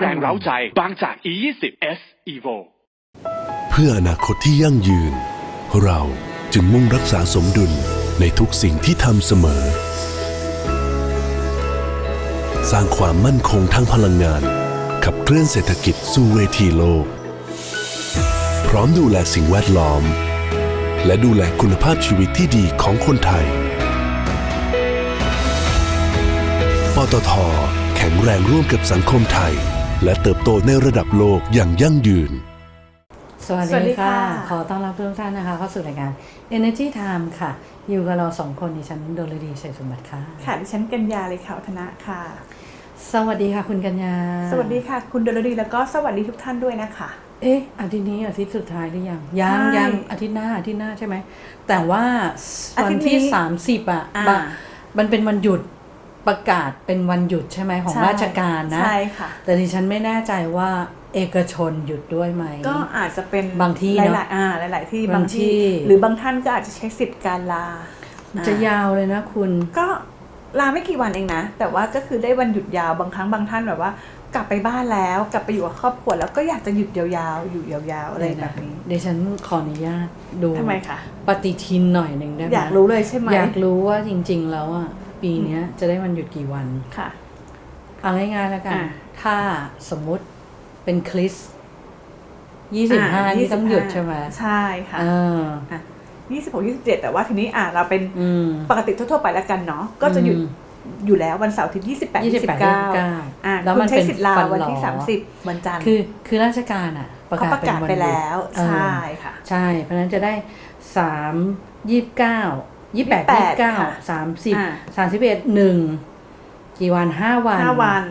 แรงเร้าใจ บางจาก E20 S Evo เพื่ออนาคตที่ยั่งยืน เราจึงมุ่งรักษาสมดุลในทุกสิ่งที่ทำเสมอ สร้างความมั่นคงทางพลังงาน ขับเคลื่อนเศรษฐกิจสู่เวทีโลก พร้อมดูแลสิ่งแวดล้อม และดูแลคุณภาพชีวิตที่ดีของคนไทย ปตทแข็งแรงร่วมกับสังคมไทย และเติบโตในระดับโลกอย่างยั่งยืน สวัสสวัสดีดีค่ะ ค่ะ ขอต้อนรับทุกท่านนะคะ เข้าสู่รายการ Energy Time ค่ะ อยู่กับเราสองคนดิฉันโดลดีชัยสมบัติค่ะ ค่ะดิฉันกัญญาเลยค่ะวัฒนะค่ะ สวัสดีค่ะคุณกัญญาสวัสดีค่ะ คุณเดลดีแล้วก็สวัสดีทุกท่านด้วยนะคะ เอ๊ะอาทิตย์นี้อาทิตย์สุดท้ายหรือยัง ยังใช่ยังอาทิตย์หน้าอาทิตย์หน้าใช่ไหม แต่ว่าอาวัทินตย์นี้ที่ 30 อะอ่า บะมันเป็นวันหยุด ประกาศเป็นวันหยุดใช่ไหมของใช่ราชการนะ ใช่ค่ะ แต่ดิฉันไม่แน่ใจว่าเอกชนหยุดด้วยไหม ก็อาจจะเป็นบางที่หเนอะลายๆอ่าหลาย ๆ ที่บางบางที่ ที่ หรือบางท่านก็อาจจะใช้สิทธิ์การลามันจะอ่ยาวเลยนะคุณ ก็ลาไม่กี่วันเองนะ แต่ว่าก็คือได้วันหยุดยาวบางครั้งบางท่านแบบว่า กลับไปบ้านแล้ว กลับไปอยู่กับครอบครัวแล้วก็อยากจะหยุดยาวๆ อยู่ยาวๆอะไรแบบนี้เดี๋ยวฉันขออนุญาตดูทำไมคะปฏิทินหน่อยหนึ่งได้ไหมอยากรู้เลยใช่ไหม อยากรู้ว่าจริงๆแล้วอะ ปีเนี้ยจะได้วันหยุดกี่วันค่ะเอาง่ายๆแล้วกันอะถ้าสมมุติเป็นคริสยี่สิบห้าอ่นี่ต้องหยุดใช่ไหมใช่ค่ะเออยี่สิบหกยี่สิบเจ็ดแต่ว่าทีนี้อ่าเราเป็นอืมปกติทั่วๆไปแล้วกันเนาะก็จะหยุดอืมอยู่แล้ววันเสาร์ที่ยี่สิบแปดยี่ยี่สิสิบบแปดเก้ายี่สิบเก้าอ่าแล้วคุมัณนใช้เป็นสิทธิ์ลาฟันวันหลอที่สามสิบวันจันทร์คือคือราชการอะประเขากาศประเป็นกาศวันไปหยุดแล้วเออใช่ค่ะ ใช่ เพราะฉะนั้นจะได้สามยี่สิบเก้า ยี่แปดยี่สิบเก้าค่ะสามสิบอ่าสามสิบเอ็ดหนึ่งกี่วันห้าวันห้าวัน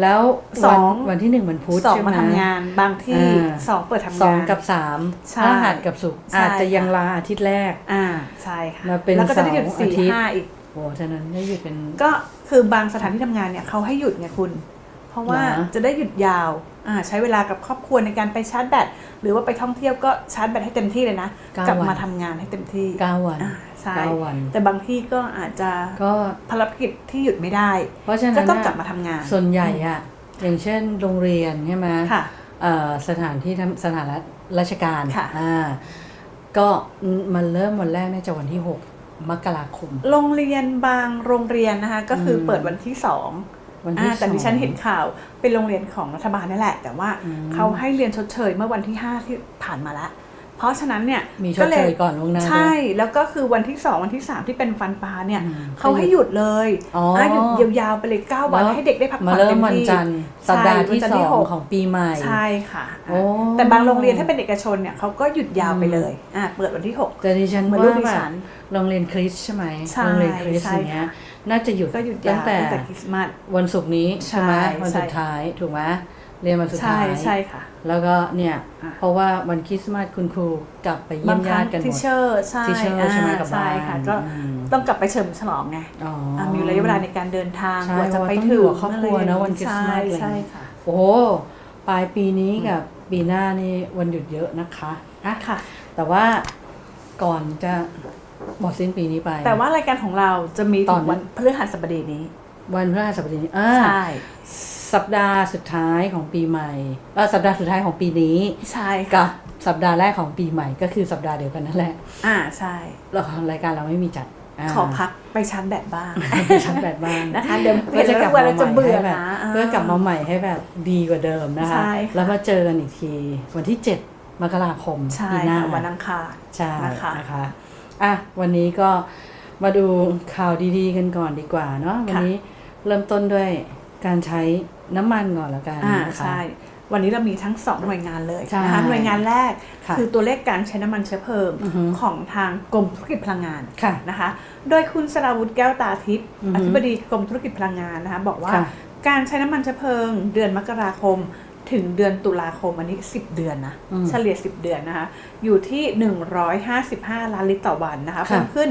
แล้วสวัอนงวันที่หนึ่งวันพุธสองใช่ไหมมาทำงานบางที่อ่าสองเปิดทำงานสองกับสามใช่พฤหัสกับศุกร์ใช่อาจจะยังค่ะลาอาทิตย์แรก อ่าใช่ค่ะมาเป็นแล้วก็จะได้หยุดเสาร์สี่อาทิตย์ห้าอีกโอ้ฉะนั้นได้หยุดเป็นก็คือบางสถานที่ทำงานเนี่ยเขาให้หยุดไงคุณเพ ราะว่าเหรอจะได้หยุดยาวอ่าใช้เวลากับครอบครัวในการไปชาร์จแบตหรือว่าไปท่องเที่ยวก็ชาร์จแบตให้เต็มที่เลยนะเก้ากลับวันมาทำงานให้เต็มที่เก้าวันอ่าใช่เก้าวัน แต่บางที่ก็อาจจะก็ภารกิจที่หยุดไม่ได้ เพราะฉะนั้นก็ต้องน่ะกลับมาทำงาน ส่วนใหญ่อะอย่างเช่นโรงเรียนใช่ไหมค่ะเอ่อสถานที่ทำสถานราชการค่ะอ่าก็มันเริ่มวันแรกน่าจะวันที่หกมกราคม โรงเรียนบางโรงเรียนนะคะก็คืออมเปิดวันที่สอง วันที่อ่าแต่สองดิฉันเห็นข่าวเป็นโรงเรียนของรัฐบาลนั่นแหละ แต่ว่าอืมเขาให้เรียนชดเชยเมื่อวันที่ห้าที่ผ่านมาแล้ว เพราะฉะนั้นเนี่ยมีชดเชยก่อนล่วงหน้าใช่ด้วยแล้วก็คือวันที่สองวันที่สามที่เป็นฟันปลาเนี่ยอืมเขาให้หยุดเลยอ๋ออะหยุดยาวๆไปเลยเก้าวันแล้วให้เด็กได้พักมาผ่อนเริ่เต็มมวันที่จันทร์สัปดาห์ที่ใช่วันจันทร์สที่องหกของปีใหม่ใช่ค่ะโอ้แต่บางโรงเรียนถ้าเป็นเอกชนเนี่ยเขาก็หยุดยาวไปเลยอ่าเปิดวันที่หกแต่ดิฉันเหมือนว่าลูกดิแบฉับนโรงเรียนคริสใช่ไหมใช่โรงเรียนคริสใช่อย่างเงี้ยค่ะ น่าจะหยุดก็หยุดตั้ยางวแต่ตั้งแต่คริสต์มาสวันศุกร์นี้ใช่ไหมใช่วันสุดใช่ท้ายถูกไหมเรียนวันสุดใช่ท้ายใช่ค่ะ แล้วก็เนี่ยอะเพราะว่าวันคริสต์มาสคุณครูกลับไปเยี่บายงมครั้ญางติกันหมทิดเชอร์ใช่ teacher ใช่ไหมกับใช่ค่ะบ้านก็อืมต้องกลับไปเฉลิมฉลองไงอ๋ออะมีระยะเวลาในการเดินทางใช่กว่าจะไปเพราะว่าต้องอยู่ถึงกับครอบครัวนะวันคริสต์มาสใช่อะไรอย่างเงี้ยใช่ค่ะโอ้โหปลายปีนี้กับปีหน้านี่วันหยุดเยอะนะคะอะค่ะ แต่ว่าก่อนจะ หมดสิ้นปีนี้ไป แต่ว่ารายการของเราจะมีตถึอนงวันพฤหัสบดีนี้ วันพฤหัสบดีนี้อ่าใช่สัปดาห์สุดท้ายของปีใหม่เออสัปดาห์สุดท้ายของปีนี้ ใช่กัค่ะบสัปดาห์แรกของปีใหม่ก็คือสัปดาห์เดียวกันนั่นแหละ อ่าใช่แล้วรายการเราไม่มีจัดาขอพักไปชาร์จแบตบ้างไปชั้นแบดบ้านนะคะเดี๋ยวเพื่อจะกลับเห็นมาแล้วใหจะม่เบื่อให้แบบนะอ่าเพื่อกลับมาใหม่ให้แบบดีกว่าเดิมนะคะใช่ค่ะแล้วมาเจอกันอีกที วันที่ 7 มกราคมใช่ปีหน้าค่ะวันอังคารใช่นะคะนะคะ อะวันนี้ก็มาดูข่าวดีๆ กันก่อนดีกว่าเนาะวันนี้เริ่มต้นด้วยการใช้น้ำมันก่อนแล้วกันอ่านะคะใช่วันนี้เรามีทั้ง 2 หน่วยงานเลยใช่นะคะหน่วยงานแรกค่ะคือตัวเลขการใช้น้ำมันเชื้อเพลิงอือฮึของทางกรมธุรกิจพลังงานค่ะนะคะ โดยคุณสราวุธแก้วตาทิพย์อือฮึอธิบดีกรมธุรกิจพลังงานนะคะบอกว่าค่ะการใช้น้ำมันเชื้อเพลิง เดือนมกราคม ถึงเดือนตุลาคมอันนี้ 10 เดือนนะอืมเฉลี่ย 10 เดือนนะคะ อยู่ที่ 155 ล้านลิตรต่อวันนะคะค่ะเพิ่มขึ้น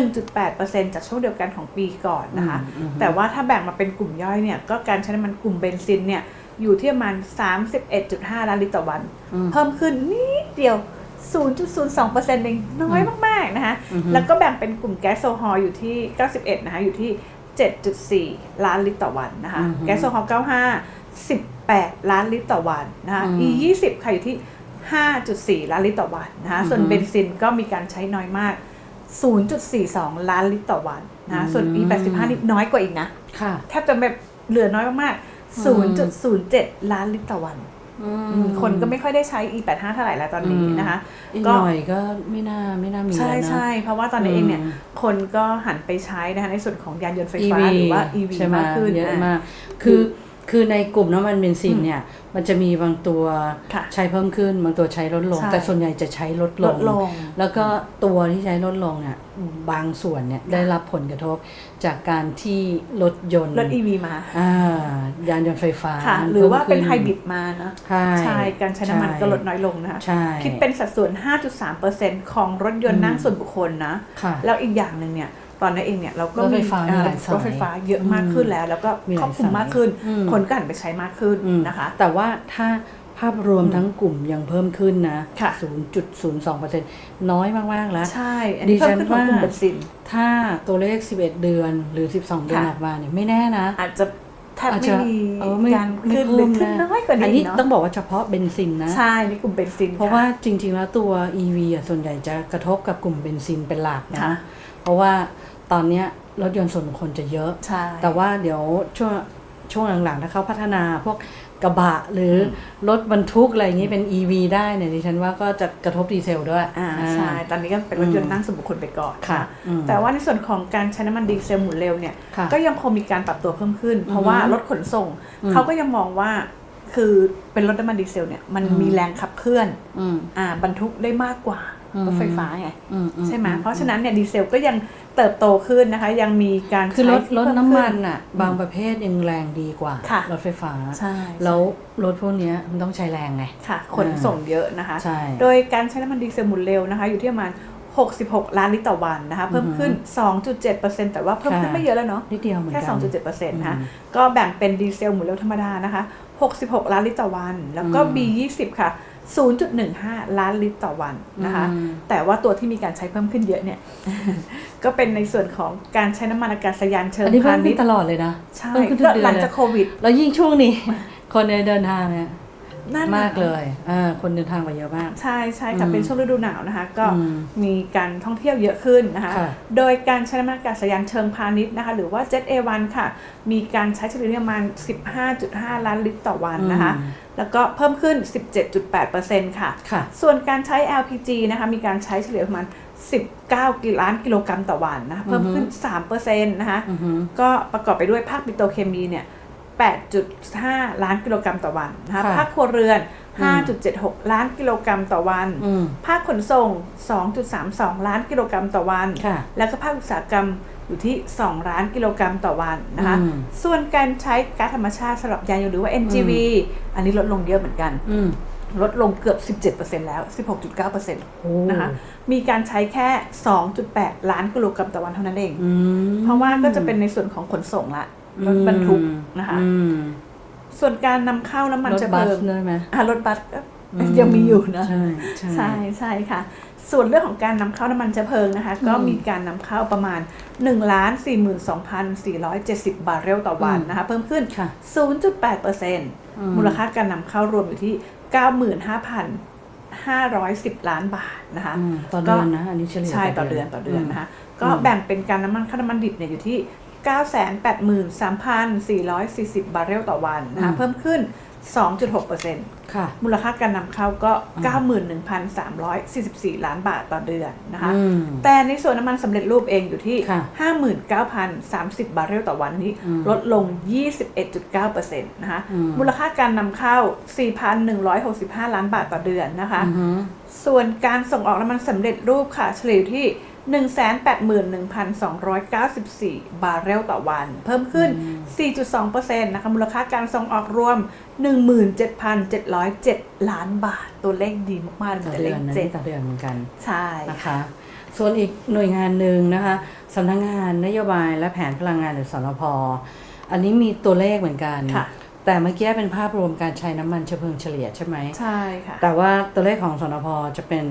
1.8%จากช่วงเดียวกันของปีก่อนนะคะอืมอืมแต่ว่าถ้าแบ่งมาเป็นกลุ่มย่อยเนี่ย ก็การใช้น้ำมันกลุ่มเบนซินเนี่ย อยู่ที่ประมาณ 31.5 ล้านลิตรต่อวันอืมเพิ่มขึ้นนิดเดียว 0.02%เองน้อยมากๆนะคะอือฮึแล้วก็แบ่งเป็นกลุ่มแก๊สโซฮอล์อยู่ที่ 91 นะคะ อยู่ที่ 7.4 ล้านลิตรต่อวันนะคะอือฮึแก๊สโซฮอล์95 18ล้านลิตรต่อวันนะคะอืม E 20 ค่ะอยู่ที่ 5.4 ล้านลิตรต่อวันนะคะ ส่วนอือฮึเบนซินก็มีการใช้น้อยมาก 0.42 ล้านลิตรต่อวันนะคะส่วนอื E ม85 นี่น้อยกว่าอีกนะค่ะแทบจะแบบเหลือน้อยมากอืมๆ0.07 ล้านลิตรต่อวันอืมอืมคนก็ไม่ค่อยได้ใช้ E85 เท่าไหร่แล้วตอนนี้นะคะอีกก็หน่อยก็ไม่น่าไม่น่ามีใช่แล้วนะใช่เพราะว่าตอนนี้เองเนี่ยอืมคนก็หันไปใช้นะคะในส่วนของยานยนต์ไฟฟ้า EV หรือว่า EV ใช่ไหมากขึ้นเยอะอะมากคือ คือในกลุ่มน้ำมันเบนซินเนี่ย มันจะมีบางตัวค่ะใช้เพิ่มขึ้น บางตัวใช้ลดลงใช่แต่ส่วนใหญ่จะใช้ลดลลงดลง แล้วก็ตัวที่ใช้ลดลงเนี่ยบางส่วนเนี่ยได้รับผลกระทบจากการที่รถยนต์รถ EV มาอ่ายานยนต์ไฟฟ้าค่ะมันหรือว่าเป็นพิ่มไฮขึ้บริดมาเนอะใช่ใช่การใช้น้ำมันก็ลดน้อยลงนะคะใช่คิดเป็นสัดส่วน 5.3%ของรถยนต์นั่งส่วนบุคคลนะค่ะแล้วอีกอย่างหนึ่งเนี่ย ตอนนั้นเองเนี่ยเราก็รถไฟมีฟ้ามีหลายสายรถไฟฟ้าเยอะมากขึ้นแล้ว แล้วก็มีหคลายรอบคลุมมากขึ้นสายอืมคนก็หันไปใช้มากขึ้นอืมนะคะ แต่ว่าถ้าภาพรวมทั้งกลุ่มยังเพิ่มขึ้นนะค่ะ0.02%น้อยมาก ๆ แล้ว ใช่ อันนี้ดิฉัเพิ่มนขึ้นของกลุ่มว่าเบนซิน ถ้าตัวเลข 11 เดือนหรือ 12 เดือนค่ะออกมาเนี่ยไม่แน่นะ อาจจะแทบอาจไม่จะมีเออไม่การไม่ขึ้นหรือเพิ่มขึ้นนะน้อยกว่าอันนี้นี้เนาะต้องบอกว่าเฉพาะเบนซินนะ ใช่ในกลุ่มเบนซิน เพราะค่ว่าจริง ๆ แล้วตัว EV อะส่วนใหญ่จะกระทบกับกลุ่มเบนซินเป็นหลักนะค่ะ เพราะว่าตอนเนี้ยรถยนต์ส่วนบุคคลจะเยอะใช่แต่ว่าเดี๋ยวช่วงช่วงหลังๆ ถ้าเขาพัฒนาพวกกระบะหรือรถบรรทุกอะไรอย่างนี้เป็น EV ได้เนี่ยดิฉันว่าก็จะกระทบดีเซลด้วยอ่าอ่าใช่ ตอนนี้ก็เป็นรถยนอืต์มนั่งส่วนบุคคลไปก่อนค่ะนอืมแต่ว่าในส่วนของการใช้น้ำมันดีเซลหมุนเร็วเนี่ยค่ะก็ยังคงมีการปรับตัวเพิ่มขึ้น เพราะว่ารถขนส่งอืมเขาก็ยังมองว่าคือเป็นรถน้ำมันดีเซลเนี่ยมันอืมมีแรงขับเคลื่อนอืมอ่าบรรทุกได้มากกว่าอืม รถไฟฟ้าไงอือืใช่ไหมอืเพราะฉะนั้นเนี่ยดีเซลก็ยังเติบโตขึ้นนะคะ ยังมีการคือรถใช้ที่รถเพิ่น้ำมันขึ้อะบางประเภทยังแรงดีกว่าค่ะรถไฟฟ้าใช่แล้วรถพวกเนี้ยมันต้องใช้แรงไงค่ะขนส่งเยอะนะคะใช่โดยการใช้น้ำมันดีเซลหมุนเร็วนะคะ อยู่ที่ประมาณ66 ล้านลิตรต่อวันนะคะ เพิ่มขึ้น 2.7%แต่ว่าเพิ่มขึ้นค่ะไม่เยอะแล้วเนาะนิดเดียวเหมือนแค่กัน2.7%นะคะอืมก็แบ่งเป็นดีเซลหมุนเร็วธรรมดานะคะ 66 ล้านลิตรต่อวัน แล้วก็อืม B20 ค่ะ 0.15 ล้านลิตรต่อวันนะคะอืมแต่ว่าตัวที่มีการใช้เพิ่มขึ้นเยอะเนี่ย ก็เป็นในส่วนของการใช้น้ำมันอากาศยานเชิงอันนี้เพิ่พามณิขึ้ชนย์ตลอดเลยนะ ใช่เพิ่มขึ้นทุก็กเดือนหลังเลยจากโควิด แล้วยิ่งช่วงนี้ คนเดินทางเนี่ย นั่นมากเลยอ่าคนเดินทางไปเยอะมาก ใช่ใช่ค่ะอืมเป็นช่วงฤดูหนาวนะคะ ก็อืมมีการท่องเที่ยวเยอะขึ้นนะคะค่ะโดยการใช้น้ำมันอากาศยานเชิงพาณิชย์นะคะ หรือว่า Jet A1 ค่ะ มีการใช้เฉลี่ยประมาณ 15.5 ล้านลิตรต่อวันนะคะอืมแล้วก็เพิ่มขึ้น 17.8%ค่ะค่ะส่วนการใช้ LPG นะคะ มีการใช้เฉลี่ยประมาณ19กิล้านกิโลกรัมต่อวันนะคะเพิ่มขึ้น3%นะคะอือฮึก็ประกอบไปด้วยภาคปิโตรเคมีเนี่ย 8.5 ล้านกิโลกรัมต่อวันนะคะค่ะภาคครัวเรือนอืม5.76 ล้านกิโลกรัมต่อวันอืมภาคขนส่ง 2.32 ล้านกิโลกรัมต่อวันค่ะแล้วก็ภาคอุตสาหกรรมอยู่ที่ 2 ล้านกิโลกรัมต่อวันนะคะอืมส่วนการใช้ก๊าซธรรมชาติสำหรับยานยนต์หรือว่า NGV อันนี้ลดลงเยอะเหมือนกันอืมลดลงเกือบ 17%แล้ว 16.9%โอ้นะคะ มีการใช้แค่ 2.8 ล้านกิโลกรัมต่อวันเท่านั้นเองอืมเพราะว่าก็จะเป็นในส่วนของขนส่งละ รถบรรทุกนะคะอืมส่วนการนำเข้าน้ำมันรถเชื้อบัเพสลิงได้ไหมอะรถบัสก็อืมยังมีอยู่นะใช่ใช่ใช่ใช่ค่ะ ส่วนเรื่องของการนำเข้าน้ำมันเชื้อเพลิงนะคะ ก็อืมมีการนำเข้าประมาณ1ล้าน42,470 บาร์เรลต่อวันอืมนะคะ เพิ่มขึ้นค่ะ0.8%มูลค่าการนำเข้ารวมอยู่ที่ 95,510 ล้านบาทนะคะอืมต่อเดือนนะอันนี้เฉลี่ยใช่ต่อเดือนต่อเดือนนะคะ ก็อืมแบ่งเป็นการน้ำมันค่าน้ำมันดิบเนี่ยอยู่ที่ 983,440 บาร์เรลต่อวันนะคะอืมเพิ่มขึ้น 2.6%ค่ะมูลค่าการนำเข้าก็ 91,344 ล้านบาทต่อเดือนนะคะอืมแต่ในส่วนน้ำมันสำเร็จรูปเองอยู่ที่ค่ะ59,030 บาร์เรลต่อวันนี้อืมลดลง 21.9%นะคะอืมมูลค่าการนำเข้า 4,165 ล้านบาทต่อเดือนนะคะอือฮึส่วนการส่งออกน้ำมันสำเร็จรูปค่ะเฉลี่ยอยู่ที่ 181,294 บาร์เรลต่อวัน เพิ่มขึ้น 4.2%นะคะ มูลค่าการส่งออกรวม 17,707 ล้านบาท ตัวเลขดีมากๆเลยต่อแต่เดืเลอนขนะเจ็ดต่อเดือนเหมือนกัน ใช่นะคะส่วนอีกหน่วยงานหนึ่งนะคะสำนักงานนโยบายและแผนพลังงานหรือสนพอันนี้มีตัวเลขเหมือนกันค่ะแต่เมื่อกี้เป็นภาพรวมการใช้น้ำมันเชื้อเพลิงเฉลี่ยใช่ไหมใช่ค่ะ แต่ว่าตัวเลขของสนพจะเป็น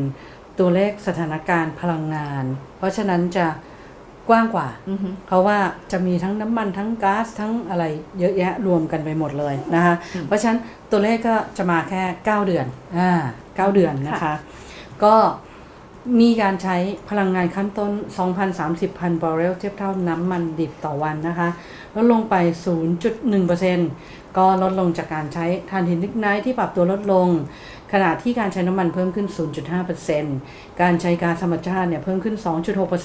ตัวเลขสถานการณ์พลังงาน เพราะฉะนั้นจะกว้างกว่าอือฮึเพราะว่าจะมีทั้งน้ำมันทั้งก๊าซทั้งอะไรเยอะแยะรวมกันไปหมดเลยนะคะเพราะฉะนั้นตัวเลขก็จะมาแค่ 9 เดือนอ่า9เดือนนะคะค่ะก็มีการใช้พลังงานขั้นต้น 2,030 พันบาร์เรลเทียบเท่าน้ำมันดิบต่อวันนะคะ ลดลงไป 0.1%ก็ลดลงจากการใช้ถ่านหินลิกไนท์ที่ปรับตัวลดลง ขณะที่การใช้น้ำมันเพิ่มขึ้น 0.5%การใช้ก๊าซธรรมชาติเนี่ยเพิ่มขึ้น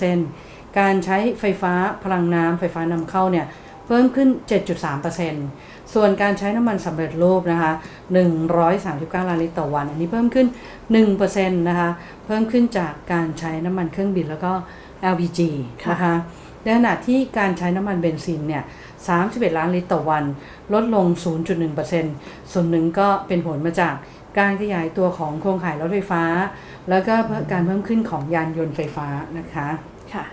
2.6%การใช้ไฟฟ้าพลังน้ำไฟฟ้านำเข้าเนี่ยเพิ่มขึ้น 7.3%ส่วนการใช้น้ำมันสำเร็จรูปนะคะ 139 ล้านลิตรต่อวัน อันนี้เพิ่มขึ้น 1%นะคะ เพิ่มขึ้นจากการใช้น้ำมันเครื่องบินแล้วก็ LPG ค่ะนะคะในขณะที่การใช้น้ำมันเบนซินเนี่ย 31 ล้านลิตรต่อวัน ลดลง 0.1%ส่วนหนึ่งก็เป็นผลมาจาก การขยายตัวของโครงข่ายรถไฟฟ้า แล้วก็การเพิ่มขึ้นของยานยนต์ไฟฟ้านะคะค่ะ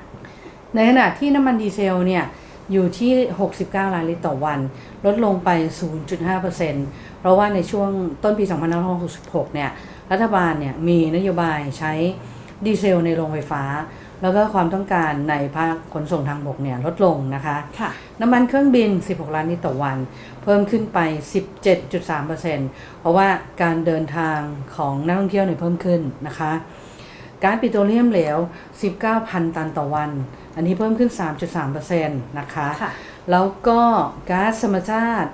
ในขณะที่น้ำมันดีเซลเนี่ยอยู่ที่ 69 ล้านลิตรต่อวัน ลดลงไป 0.5%เพราะว่าในช่วงต้นปี 2566 เนี่ย รัฐบาลเนี่ยมีนโยบายใช้ดีเซลในโรงไฟฟ้า แล้วก็ความต้องการในภาคขนส่งทางบกเนี่ยลดลงนะคะค่ะน้ำมันเครื่องบิน 16 ล้านลิตรต่อวัน เพิ่มขึ้นไป 17.3%เพราะว่าการเดินทางของนักท่องเที่ยวเนี่ยเพิ่มขึ้นนะคะ ก๊าซปิโตรเลียมเหลว 19,000 ตันต่อวัน อันนี้เพิ่มขึ้น 3.3%นะคะค่ะแล้วก็ก๊าซธรรมชาติ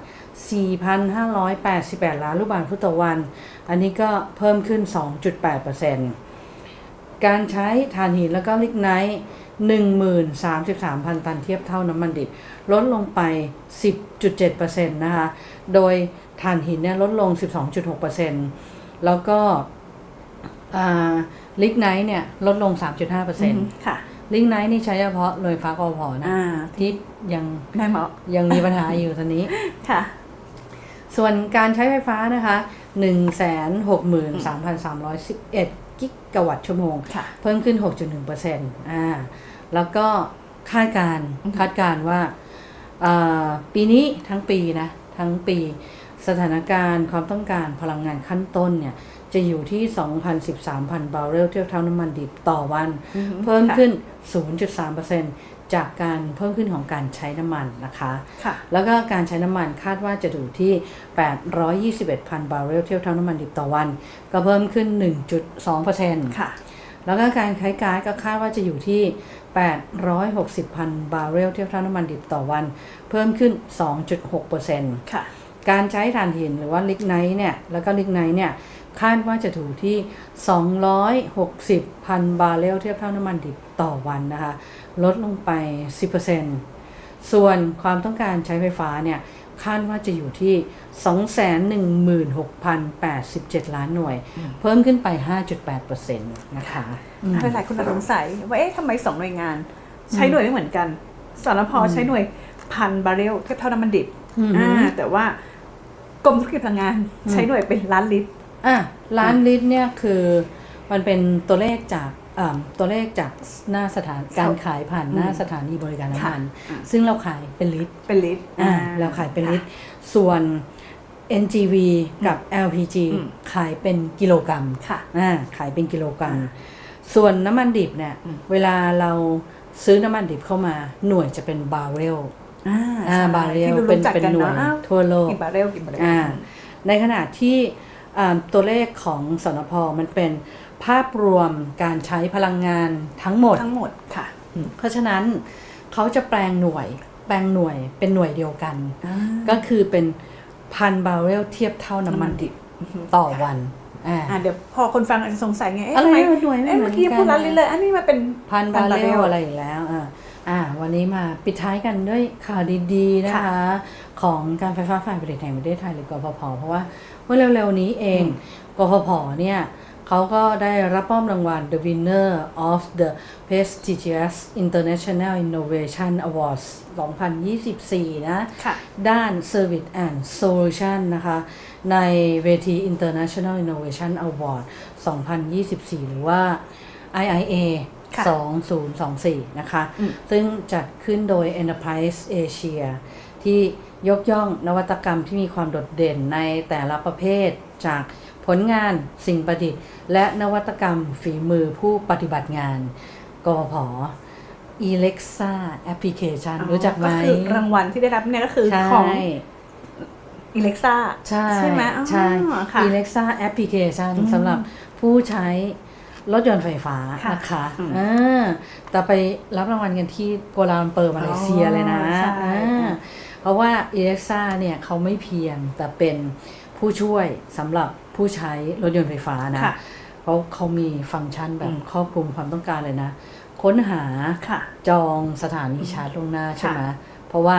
4,588 ล้านลูกบาศก์ฟุตต่อวัน อันนี้ก็เพิ่มขึ้น 2.8% การใช้ถ่านหินแล้วก็ลิกไนท์1033,000 ตันเทียบเท่าน้ำมันดิบ ลดลงไป 10.7%นะคะ โดยถ่านหินเนี่ยลดลง 12.6%แล้วก็ลิกไนท์เนี่ยลดลง 3.5%ค่ะลิกไนท์นี่ใช้เฉพาะโดยฟ้ากอพอนะอ่าที่ยังแม่หมอยังมีปัญหาอยู่ตอนนี้ค่ะ ส่วนการใช้ไฟฟ้านะคะ 163,311 กิกะวัตต์ชั่วโมงค่ะเพิ่มขึ้น 6.1%อ่าแล้วก็คาดการณ์คาดการณ์ว่าอ่าปีนี้ทั้งปีนะ ทั้งปีสถานการณ์ความต้องการพลังงานขั้นต้นเนี่ย จะอยู่ที่ 2,013,000 บาร์เรลเทียบเท่าน้ำมันดิบต่อวันอือฮึเพิ่มค่ะขึ้น 0.3% จากการเพิ่มขึ้นของการใช้น้ำมันนะคะค่ะแล้วก็การใช้น้ำมันคาดว่าจะอยู่ที่ 821,000 บาร์เรลเทียบเท่าน้ำมันดิบต่อวัน ก็เพิ่มขึ้น 1.2%ค่ะแล้วก็การใช้ก๊าซก็คาดว่าจะอยู่ที่ 860,000 บาร์เรลเทียบเท่าน้ำมันดิบต่อวัน เพิ่มขึ้น 2.6%ค่ะการใช้ถ่านหินหรือว่าลิกไนท์เนี่ยแล้วก็ลิกไนท์เนี่ยคาดว่าจะถูกที่ 260,000 บาร์เรลเทียบเท่าน้ำมันดิบต่อวันนะคะ ลดลงไป 10%ส่วนความต้องการใช้ไฟฟ้าเนี่ยคาดว่าจะอยู่ที่ 216,087 ล้านหน่วย เพิ่มขึ้นไป 5.8%นะคะอืมหลายๆคนอาจสงสัยว่าเอ๊ะทำไมสองหน่วยงาน ใช้หน่วยไม่เหมือนกันสรพใช้หน่วยพันบาร์เรลเทียบเท่าน้ำมันดิบอืมอ่าแต่ว่ากรมธุรกิจพลังงานใช้หน่วยเป็นล้านลิตรอะล้านลิตรเนี่ยคือมันเป็นตัวเลขจากอ่า ตัวเลขจากหน้าสถานการขายผ่านหน้าสถานีบริการน้ำมันค่ะซึ่งเราขายเป็นลิตรเป็นลิตรอ่าเราขายเป็นลิตร ส่วน NGV กับ LPG อืมขายเป็นกิโลกรัมค่ะอ่าขายเป็นกิโลกรัม ส่วนน้ำมันดิบเนี่ยอืมเวลาเราซื้อน้ำมันดิบเข้ามาหน่วยจะเป็นบาร์เรลอ่าอ่าใช่บาร์เรลที่เป็นรู้จักเป็นกัหน่วยเอะอ้าทั่วโลกกี่บาร์เรลกี่บาร์เรลอ่าในขณะที่อ่า ตัวเลขของสนพมันเป็นภาพรวมการใช้พลังงานทั้งหมดทั้งหมดค่ะ เพราะฉะนั้นเขาจะแปลงหน่วย แปลงหน่วยเป็นหน่วยเดียวกัน ก็คือเป็นพันบาร์เรลเทียบเท่าน้ำมันดิบต่อวันอ่าอ่าเดี๋ยวพอคนฟังอาจจะสงสัยไง เอ๊ะอะไรทำไมหน่วยไม่เอ๊ะเหมืเมื่อนอกี้กันพูดละลิ้นเลยอันนี้มาเป็นพันบาร์เรพัลอะไรอีกแล้วอ่าอ่า วันนี้มาปิดท้ายกันด้วยข่าวดีๆนะคะค่ะของการไฟฟ้าฝ่ายผลิตแห่งประเทศไทยหรือกฟผเพราะว่า เมื่อเร็วๆนี้เองกฟผเนี่ยเขาก็ได้รับมอบรางวัล The Winner of the prestigious International Innovation Awards 2024 นะค่ะด้าน Service and Solution นะคะ ในเวที International Innovation Award 2024 หรือว่า IIA ค่ะ2024 นะคะอืมซึ่งจัดขึ้นโดย Enterprise Asia ที่ ยกย่องนวัตกรรมที่มีความโดดเด่นในแต่ละประเภทจากผลงานสิ่งประดิษฐ์ และนวัตกรรมฝีมือผู้ปฏิบัติงานกพพ Alexa Application รู้จักไหมก็คือรางวัลที่ได้รับเนี่ยก็คือใช่ของอิเล็กซ่าใช่ไหมอ๋อใช่ค่ะ Alexa Application อืมสำหรับผู้ใช้รถยนต์ไฟฟ้าค่ะนะคะอืมอ่าแต่ไปรับรางวัลกันที่กัวลาลัมเปอร์มาเลเซียเลยนะอ๋อใช่อ่า เพราะว่า Alexa เนี่ยเขาไม่เพียงแต่เป็นผู้ช่วยสำหรับผู้ใช้รถยนต์ไฟฟ้านะค่ะเพราะเขามีฟังก์ชันแบบอืมครอบคลุมความต้องการเลยนะ ค้นหาค่ะจองสถานีชาร์จลวงหน้าใช่ไหมเพราะว่า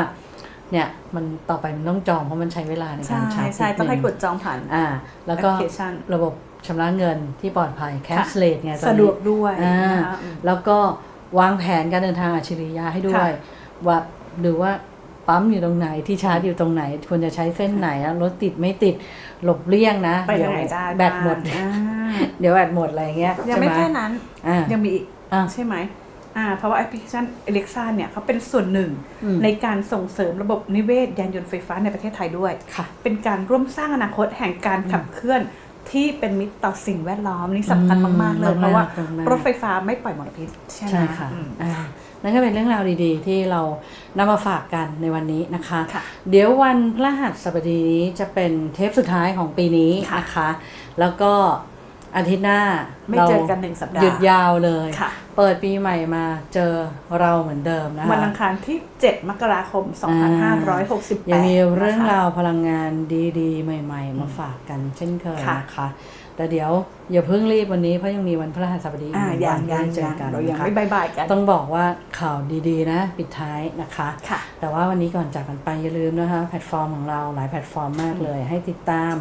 เนี่ยมันต่อไปมันต้องจองเพราะมันใช้เวลาในใช่การชาร์จใช่นินึต้องให้กดจองผ่านอ่า แล้วก็แอปพลิเคชันระบบชำระเงินที่ปลอดภัยค่ะ cashless ไงตอนนี้สะดวกด้วยอ่านะคะอืมแล้วก็วางแผนการเดินทางอัจฉริยะให้ด้วยค่ะว่าหรือว่า ปั๊มอยู่ตรงไหนที่ชาร์จอยู่ตรงไหน ควรจะใช้เส้นไหนนะรถติดไม่ติดหลบเลี่ยงนะไปเดี๋ยวทางไหนได้แบตหมดบ้างอ่าเดี๋ยวแบตหมดอะไรเงี้ยยังไม่ใช่หแค่นั้นอ่ายังมีอีกอะใช่ไหมอ่าเพราะว่าแอปพลิเคชัน Alexa เนี่ยเขาเป็นส่วนหนึ่งอืมในการส่งเสริมระบบนิเวศยานยนต์ไฟฟ้าในประเทศไทยด้วยค่ะเป็นการร่วมสร้างอนาคตแห่งการขับเคลื่อนที่เป็นมิตรต่อสิ่งแวดล้อมนี่สำคัญอืมมาก ๆ เลยมากๆเพราะว่ามากๆรถไฟฟ้าไม่ปล่อยมลพิษใช่ไหมใช่ค่ะอืมอ่า นั่นก็เป็นเรื่องราวดี ๆ ที่เรานำมาฝากกันในวันนี้นะคะค่ะเดี๋ยววันพฤหัสบดีนี้จะเป็นเทปสุดท้ายของปีนี้ค่ะนะคะ แล้วก็อาทิตย์หน้าไม่เจอกันหนึ่งสัปดาห์หยุดยาวเลยค่ะเปิดปีใหม่มาเจอเราเหมือนเดิมนะคะวันอังคารที่ 7 มกราคม 2568 ยังมีเรื่องนะคะราวพลังงานดี ๆ ใหม่ ๆ มาฝากกันเช่นเคยค่ะนะคะ แต่เดี๋ยวอย่าเพิ่งรีบวันนี้เพราะยังมีวันพฤหัสบดีอีกอ่าหนึ่งยัวังนยังที่เจยัองกันเรายังนะคะไม่บายบายกัน ต้องบอกว่าข่าวดีๆนะ ปิดท้ายนะคะค่ะแต่ว่าวันนี้ก่อนจากกันไปอย่าลืมนะคะ แพลตฟอร์มของเราหลายแพลตฟอร์มมากเลย ให้ติดตาม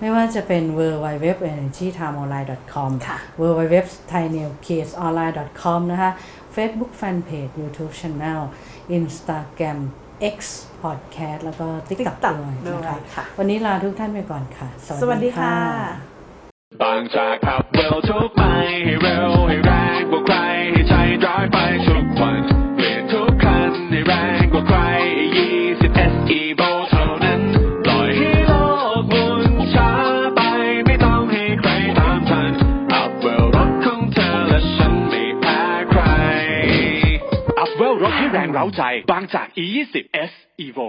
ไม่ว่าจะเป็น w w w e n e r g y t i m e o n l i n e c o m ค่ะ w w w t h a i n e w c a s e o n l i n e c o m นะคะ Facebook Fanpage YouTube Channel Instagram X Podcast แล้วก็ TikTok TikTok ด้วยด้นะวยคะค่ะวันนี้ลาทุกท่านไปก่อนค่ะ สวัสดีค่ะ บางจากขับเร็วทุกไปให้เร็วให้แรงกว่าใครให้ใจร้ายไปทุกวันเปลี่ยนทุกคันให้แรงกว่าใคร20 SE v o เท่านั้นปล่อยให้โลกหมุนช้าไปไม่ต้องให้ใครตามทันอัพเวลรถของเธอและฉันไม่แพ้ใครอัพเวลรถให้แรงเร้าใจ บางจาก E20 S Evo